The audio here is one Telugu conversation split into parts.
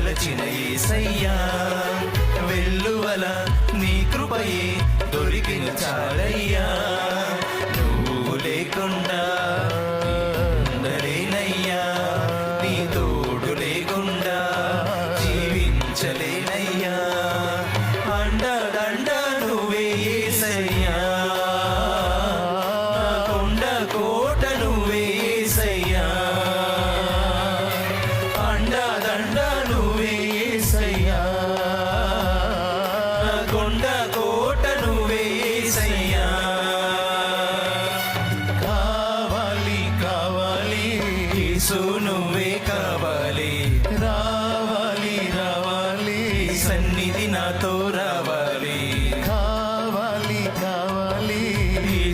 వలచిన ఏసయ్యా వెల్లువల నీ కృపయే దొరికిన చాలయ్యా. నువ్వు లేకుండా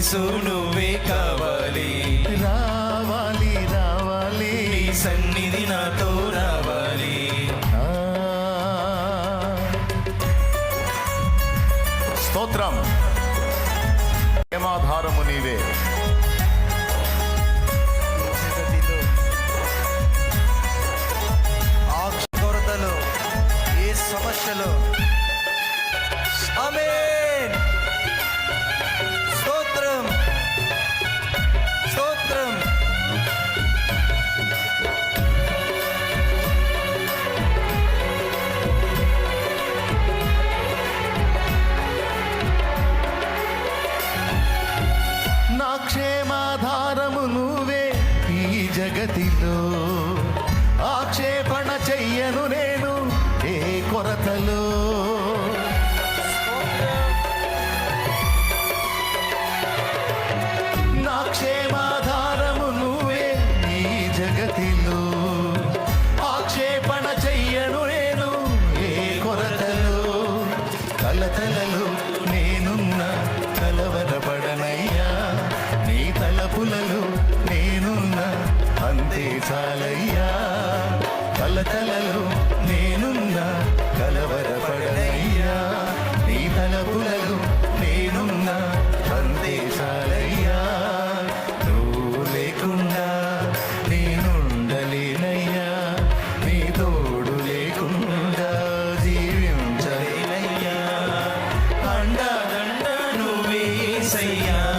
యేసు నువ్వే కావాలి. రావాలి రావాలి. నీ సన్నిధి నాతో రావాలి. స్తోత్రం. ప్రేమాధారము నీవే. సమస్యలో? ఆమె చేయను నేను ఏ కొరతలు. జగతిలో. ఆక్షేపణ ఏ కొరతలు. నేనున్న నీ నేనున్న అంతే చాలయ్యా. Yeah.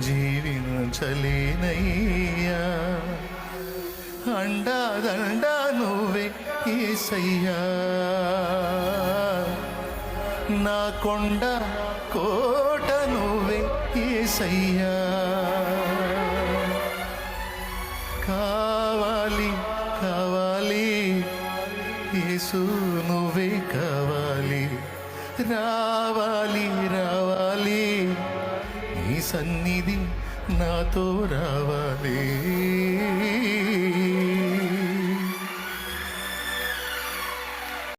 జీవించలేనయ్యా అండాదండా నువ్వే ఏసయ్యా. నా కొండ కోట నువ్వే ఏసయ్యా. కావాలి కావాలి యేసు నువ్వే కావాలి. రావాలి రా సన్నిధి నాతో రావాలి.